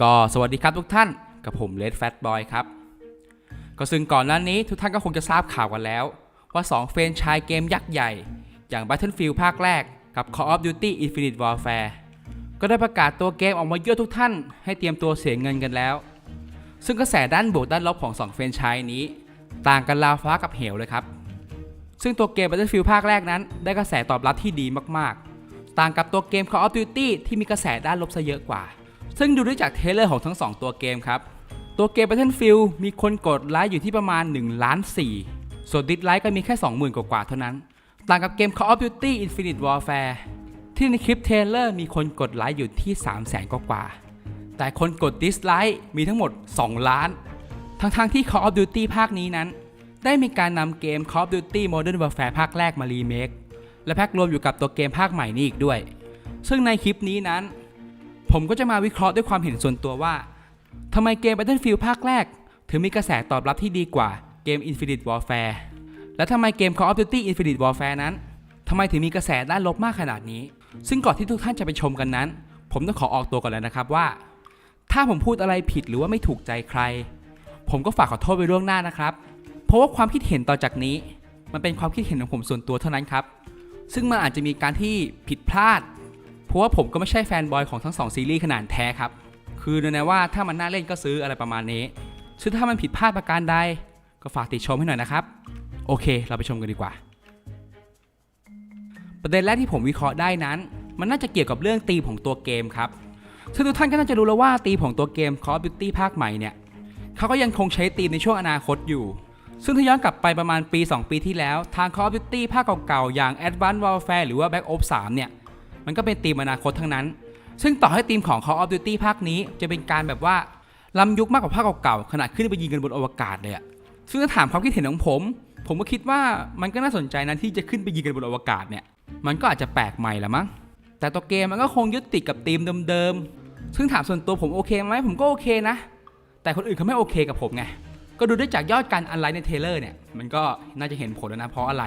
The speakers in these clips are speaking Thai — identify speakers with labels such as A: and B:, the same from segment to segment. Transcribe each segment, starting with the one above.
A: ก็สวัสดีครับทุกท่านกับผมเลดแฟตบอยครับ ก็ซึ่งก่อนหน้านี้ทุกท่านก็คงจะทราบข่าวกันแล้ว ว่า 2 เฟรนชายเกมยักษ์ใหญ่ อย่าง Battlefield ภาคแรกกับ Call of Duty Infinite Warfare ก็ได้ประกาศตัวเกมออกมาเยอะทุกท่าน ให้เตรียมตัวเสียเงินกันแล้ว ซึ่งกระแสด้านบวกด้านลบของ 2 เฟรนชายนี้ ต่างกันราวฟ้ากับเหวเลยครับซึ่งตัวเกม Battlefield ภาคแรกนั้น ได้กระแสตอบรับที่ดีมากๆ ต่างกับตัวเกม Call of Duty ที่มีกระแสด้านลบซะเยอะกว่า ซึ่งดูได้จากเทเลอร์ของทั้ง 2 ตัวเกมครับ ตัวเกม Battlefield มีคนกดไลค์อยู่ที่ประมาณ1ล้าน4ส่วนดิสไลค์ก็มีแค่ 20,000 กว่าเท่านั้น ต่างกับเกม Call of Duty Infinite Warfare ที่ในคลิปเทเลอร์มีคนกดไลค์อยู่ที่ 3 0 0แสนกว่า แต่คนกดดิสไลค์มีทั้งหมด 2 ล้าน ทั้งๆที่ Call of Duty ภาคนี้นั้น ได้มีการนำเกม Call of Duty Modern Warfare ภาคแรกมารีเมคและแพ็กรวมอยู่กับตัวเกมภาคใหม่นี้อีกด้วย ซึ่งในคลิปนี้นั้น ผมก็จะมาวิเคราะห์ด้วยความเห็นส่วนตัวว่าทำไมเกม Battlefield ภาคแรก ถึงมีกระแสตอบรับที่ดีกว่าเกม Infinite Warfare และทำไมเกม Call of Duty Infinite Warfare นั้นทำไมถึงมีกระแสด้านลบมากขนาดนี้ ซึ่งก่อนที่ทุกท่านจะไปชมกันนั้น ผมต้องขอออกตัวก่อนแล้วนะครับว่า ถ้าผมพูดอะไรผิดหรือว่าไม่ถูกใจใคร ผมก็ฝากขอโทษไปล่วงหน้านะครับ เพราะว่าความคิดเห็นต่อจากนี้ มันเป็นความคิดเห็นของผมส่วนตัวเท่านั้นครับ ซึ่งมันอาจจะมีการที่ผิดพลาด เพราะว่าผมก็ไม่ใช่แฟนบอยของทั้งสองซีรีส์ขนาดแท้ครับ คือเนยว่าถ้ามันน่าเล่นก็ซื้ออะไรประมาณนี้ซึ่งถ้ามันผิดพลาดประการใดก็ฝากติชมให้หน่อยนะครับ โอเค เราไปชมกันดีกว่า ประเด็นแรกที่ผมวิเคราะห์ได้นั้น มันน่าจะเกี่ยวกับเรื่องธีมของตัวเกมครับซึ่งทุกท่านก็น่าจะรู้แล้วว่าธีมของตัวเกม Call of Duty ภาคใหม่เนี่ยเขาก็ยังคงใช้ธีมในช่วงอนาคตอยู่ ซึ่งถ้าย้อนกลับไปประมาณปี 2 ปีที่แล้ว ทาง Call of Duty ภาคเก่าๆ อย่าง Advanced Warfare หรือว่า Black Ops 3 เนี่ย มันก็เป็นธีมอนาคตทั้งนั้น ซึ่งต่อให้ธีมของ Call of Duty ภาคนี้จะเป็นการแบบว่าล้ำยุคมากกว่าภาคเก่าๆขนาดขึ้นไปยิงกันบนอวกาศเลยอะซึ่งถ้าถามความคิดเห็นของผม ผมก็คิดว่ามันก็น่าสนใจนะที่จะขึ้นไปยิงกันบนอวกาศเนี่ย มันก็อาจจะแปลกใหม่ละมั้ง แต่ตัวเกมมันก็คงยึดติดกับธีมเดิมๆ ซึ่งถามส่วนตัวผมโอเคไหมผมก็โอเคนะ แต่คนอื่นเขาไม่โอเคกับผมไง ก็ดูได้จากยอดการอันไลน์ในเทเลอร์เนี่ย มันก็น่าจะเห็นผลแล้วนะเพราะอะไร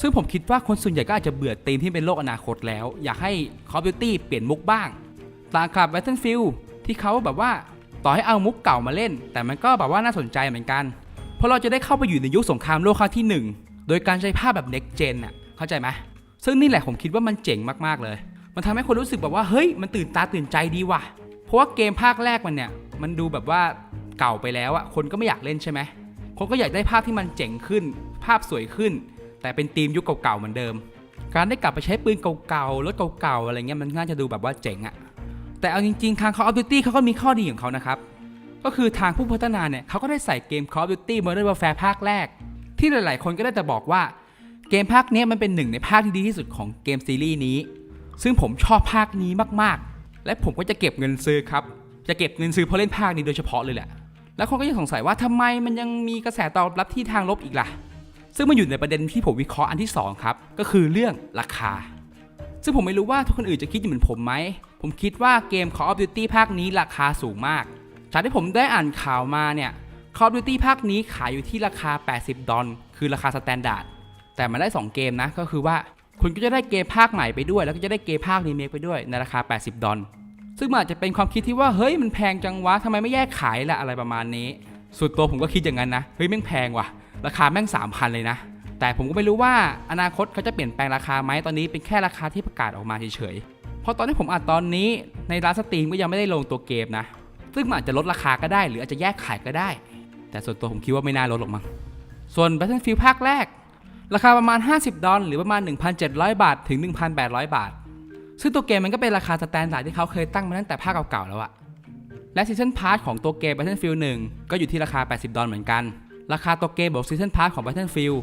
A: ซึ่งผมคิดว่าคนส่วนใหญ่ก็อาจจะเบื่อธีมที่เป็นโลกอนาคตแล้ว อยากให้ Call of Duty เปลี่ยนมุกบ้าง ต่างกับ Battlefield ที่เขาแบบว่าต่อให้เอามุกเก่ามาเล่น แต่มันก็แบบว่าน่าสนใจเหมือนกัน เพราะเราจะได้เข้าไปอยู่ในยุคสงครามโลกครั้งที่หนึ่งโดยการใช้ภาพแบบ next gen อะเข้าใจไหมซึ่งนี่แหละผมคิดว่ามันเจ๋งมากๆเลย มันทำให้คนรู้สึกแบบว่าเฮ้ยมันตื่นตาตื่นใจดีว่ะ เพราะว่าเกมภาคแรกมันเนี่ยมันดูแบบว่าเก่าไปแล้วอะคนก็ไม่อยากเล่นใช่ไหมคนก็อยากได้ภาพที่มันเจ๋งขึ้น ภาพสวยขึ้น แต่เป็นธีมยุคเก่าๆเหมือนเดิม การได้กลับไปใช้ปืนเก่าๆรถเก่าๆอะไรเงี้ยมันน่าจะดูแบบว่าเจ๋งอะแต่เอาจริงๆทาง Call of Duty เขาก็มีข้อดีของเขานะครับ ก็คือทางผู้พัฒนาเนี่ยเขาก็ได้ใส่เกม Call of Duty Modern Warfare ภาคแรก ที่หลายๆ คนก็ได้แต่บอกว่าเกมภาคนี้มันเป็นหนึ่งในภาคที่ดีที่สุดของเกมซีรีส์นี้ ซึ่งผมชอบภาคนี้มากๆ และผมก็จะเก็บเงินซื้อครับ จะเก็บเงินซื้อเพราะเล่นภาคนี้โดยเฉพาะเลยแหละ แล้วคนก็ยังสงสัยว่าทำไมมันยังมีกระแสตอบรับที่ทางลบอีกล่ะ ซึ่งมันอยู่ในประเด็นที่ผมวิเคราะห์อันที่สองครับก็คือเรื่องราคา ซึ่งผมไม่รู้ว่าทุกคนอื่นจะคิดเหมือนผมไหม ผมคิดว่าเกม Call of Duty ภาคนี้ราคาสูงมาก จากที่ผมได้อ่านข่าวมาเนี่ย Call of Duty ภาคนี้ขายอยู่ที่ราคา 80 ดอลคือราคาสแตนดาร์ดแต่มันได้ 2 เกมนะก็คือว่าคุณก็จะได้เกมภาคใหม่ไปด้วย แล้วก็จะได้เกมภาครีเมคไปด้วยในราคา 80 ดอลซึ่งมันอาจจะเป็นความคิดที่ว่าเฮ้ยมันแพงจังวะทำไมไม่แยกขายละอะไรประมาณนี้สุดตัวผมก็คิดอย่างนั้นนะเฮ้ยแม่งแพงว่ะ ราคาแม่ง 3,000 เลยนะ แต่ผมก็ไม่รู้ว่าอนาคตเขาจะเปลี่ยนแปลงราคาไหมตอนนี้เป็นแค่ราคาที่ประกาศออกมาเฉยๆ เพราะตอนที่ผมอัดตอนนี้ในร้านสตรีมก็ยังไม่ได้ลงตัวเกมนะ ซึ่งมันอาจจะลดราคาก็ได้ หรืออาจจะแยกขายก็ได้ แต่ส่วนตัวผมคิดว่าไม่น่าลดหรอกมั้ง ส่วน Battlefield ภาคแรก ราคาประมาณ 50 ดอลลาร์หรือประมาณ 1,700 บาท ถึง 1,800 บาท ซึ่งตัวเกมมันก็เป็นราคาสแตนดาร์ดที่เขาเคยตั้งมาตั้งแต่ภาคเก่าๆแล้วอะและซีซันพาร์ทของตัวเกม Battlefield 1 ก็อยู่ที่ราคา 80 ดอลลาร์เหมือนกัน ราคาตัวเกมบวกซีซันพาร์ทของ Battlefield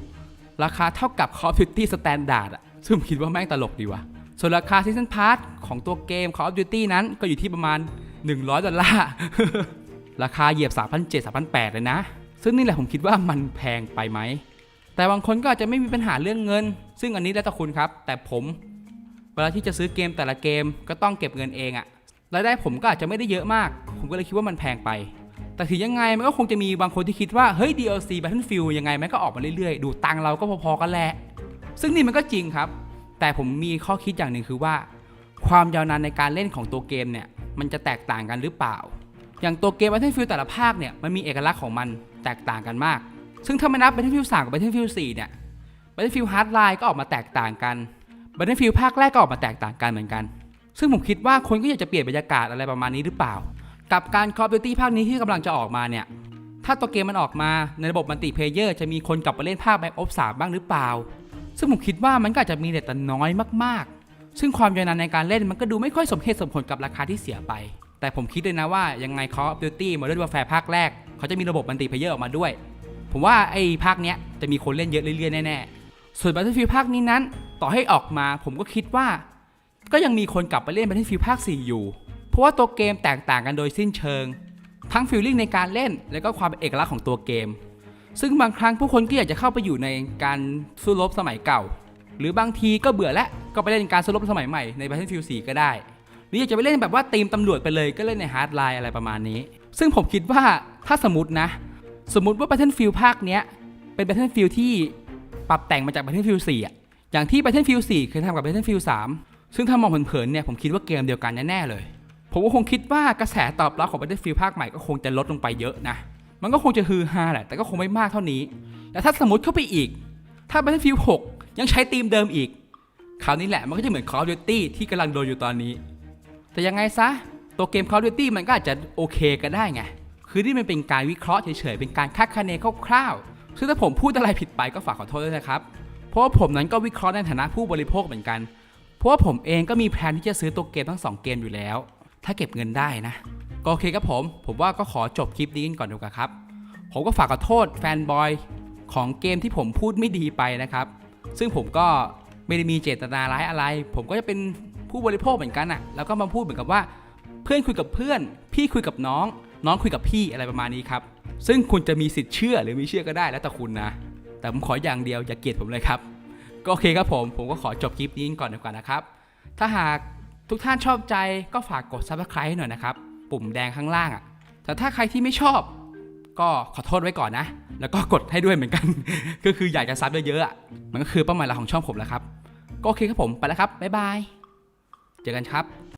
A: ราคาเท่ากับ Call of Duty Standard อะซึ่งคิดว่าแม่งตลกดีว่ะ ส่วนราคาซีซันพาร์ทของตัวเกม Call of Duty นั้นก็อยู่ที่ประมาณ 100 ดอลลาร์ ราคาเหยียบ 3,700 3,800 เลยนะ ซึ่งนี่แหละผมคิดว่ามันแพงไปไหม แต่บางคนก็อาจจะไม่มีปัญหาเรื่องเงิน ซึ่งอันนี้แล้วแต่คุณครับ แต่ผม เวลาที่จะซื้อเกมแต่ละเกมก็ต้องเก็บเงินเองอะรายได้ผมก็อาจจะไม่ได้เยอะมาก ผมก็เลยคิดว่ามันแพงไป แต่ถึงยังไงมันก็คงจะมีบางคนที่คิดว่า เฮ้ย DLC Battlefield ยังไงมันก็ออกมาเรื่อยๆ ดูตังเราก็พอๆกันแหละ ซึ่งนี่มันก็จริงครับ แต่ผมมีข้อคิดอย่างหนึ่งคือว่า ความยาวนานในการเล่นของตัวเกมเนี่ยมันจะแตกต่างกันหรือเปล่า อย่างตัวเกม Battlefield แต่ละภาคเนี่ยมันมีเอกลักษณ์ของมันแตกต่างกันมาก ซึ่งถ้าไม่นับ Battlefield 3กับ Battlefield 4เนี่ย Battlefield Hardline ก็ออกมาแตกต่างกัน Battlefield ภาคแรกก็ออกมาแตกต่างกันเหมือนกัน ซึ่งผมคิดว่าคนก็อยากจะเปลี่ยนบรรยากาศอะไรประมาณนี้หรือเปล่า กับการ Call of Duty ภาคนี้ที่กำลังจะออกมาเนี่ย ถ้าตัวเกมมันออกมาในระบบมัลติเพลเยอร์จะมีคนกลับมาเล่นภาค Black Ops 3บ้างหรือเปล่า ซึ่งผมคิดว่ามันก็อาจจะมีแต่น้อยมากๆ ซึ่งความยาวนานในการเล่นมันก็ดูไม่ค่อยสมเหตุสมผลกับราคาที่เสียไป แต่ผมคิดเลยนะว่ายังไง Call of Duty Modern Warfare ภาคแรก เขาจะมีระบบมัลติเพลเยอร์ออกมาด้วย ผมว่าไอ้ภาคเนี้ยจะมีคนเล่นเยอะเรื่อยๆแน่ๆส่วน Battlefield ภาคนี้นั้น ต่อให้ออกมาผมก็คิดว่า ก็ยังมีคนกลับไปเล่น Battlefield ภาค4อยู่ ราะว่าตัวเกมแตกต่างกันโดยสิ้นเชิง ทั้งฟีลลิ่งในการเล่น และก็ความเป็นเอกลักษณ์ของตัวเกม ซึ่งบางครั้งผู้คนก็อยากจะเข้าไปอยู่ในการสู้รบสมัยเก่า หรือบางทีก็เบื่อแล้วก็ไปเล่นการสู้รบสมัยใหม่ใน Battlefield 4 ก็ได้หรืออยากจะไปเล่นแบบว่าทีมตำรวจไปเลยก็เล่นใน Hardline อะไรประมาณนี้ ซึ่งผมคิดว่าถ้าสมมตินะ สมมติว่า Battlefield ภาคเนี้ยเป็น Battlefield ที่ปรับแต่งมาจาก Battlefield 4อะอย่างที่ Battlefield 4 เคยทำกับ Battlefield 3 ซึ่งถ้ามองเผินๆเนี่ยผมคิดว่าเกมเดียวกันแน่ๆเลย ผมก็คงคิดว่ากระแสตอบรับของ Battlefield ภาคใหม่ก็คงจะลดลงไปเยอะนะ มันก็คงจะฮือฮาแหละ แต่ก็คงไม่มากเท่านี้ แต่ถ้าสมมติเข้าไปอีก ถ้า Battlefield 6 ยังใช้ธีมเดิมอีก คราวนี้แหละมันก็จะเหมือน Call of Duty ที่กำลังโดนอยู่ตอนนี้ แต่ยังไงซะ ตัวเกม Call of Duty มันก็อาจจะโอเคก็ได้ไง คือที่มันเป็นการวิเคราะห์เฉยๆ เป็นการคาดคะเนคร่าวๆ ซึ่งถ้าผมพูดอะไรผิดไปก็ฝากขอโทษด้วยนะครับ เพราะว่าผมนั้นก็วิเคราะห์ในฐานะผู้บริโภคเหมือนกัน เพราะว่าผมเองก็มีแผนที่จะซื้อตัวเกมทั้งสองเกมอยู่แล้ว ถ้าเก็บเงินได้นะ ก็โอเคครับผม ผมว่าก็ขอจบคลิปนี้กันก่อนดีกว่าครับ ผมก็ฝากขอโทษแฟนบอยของเกมที่ผมพูดไม่ดีไปนะครับ ซึ่งผมก็ไม่ได้มีเจตนาร้ายอะไร ผมก็จะเป็นผู้บริโภคเหมือนกันอะแล้วก็มาพูดเหมือนกับว่า เพื่อนคุยกับเพื่อน พี่คุยกับน้อง น้องคุยกับพี่อะไรประมาณนี้ครับ ซึ่งคุณจะมีสิทธิ์เชื่อหรือไม่เชื่อก็ได้แล้วแต่คุณนะ แต่ผมขออย่างเดียวอย่าเกลียดผมเลยครับ ก็โอเคครับผม ผมก็ขอจบคลิปนี้ก่อนดีกว่านะครับ ถ้าหาก ทุกท่านชอบใจก็ฝากกด subscribe ให้หน่อยนะครับ ปุ่มแดงข้างล่างอะ่ะ แต่ถ้าใครที่ไม่ชอบ ก็ขอโทษไว้ก่อนนะ แล้วก็กดให้ด้วยเหมือนกัน ก็คืออยากจะซับเยอะๆอะ่ะ มันก็คือเป้าหมายหลักของช่องผมแล้วครับ ก็โอเคครับผมไปแล้วครับ บ๊ายบาย เจอกันครับ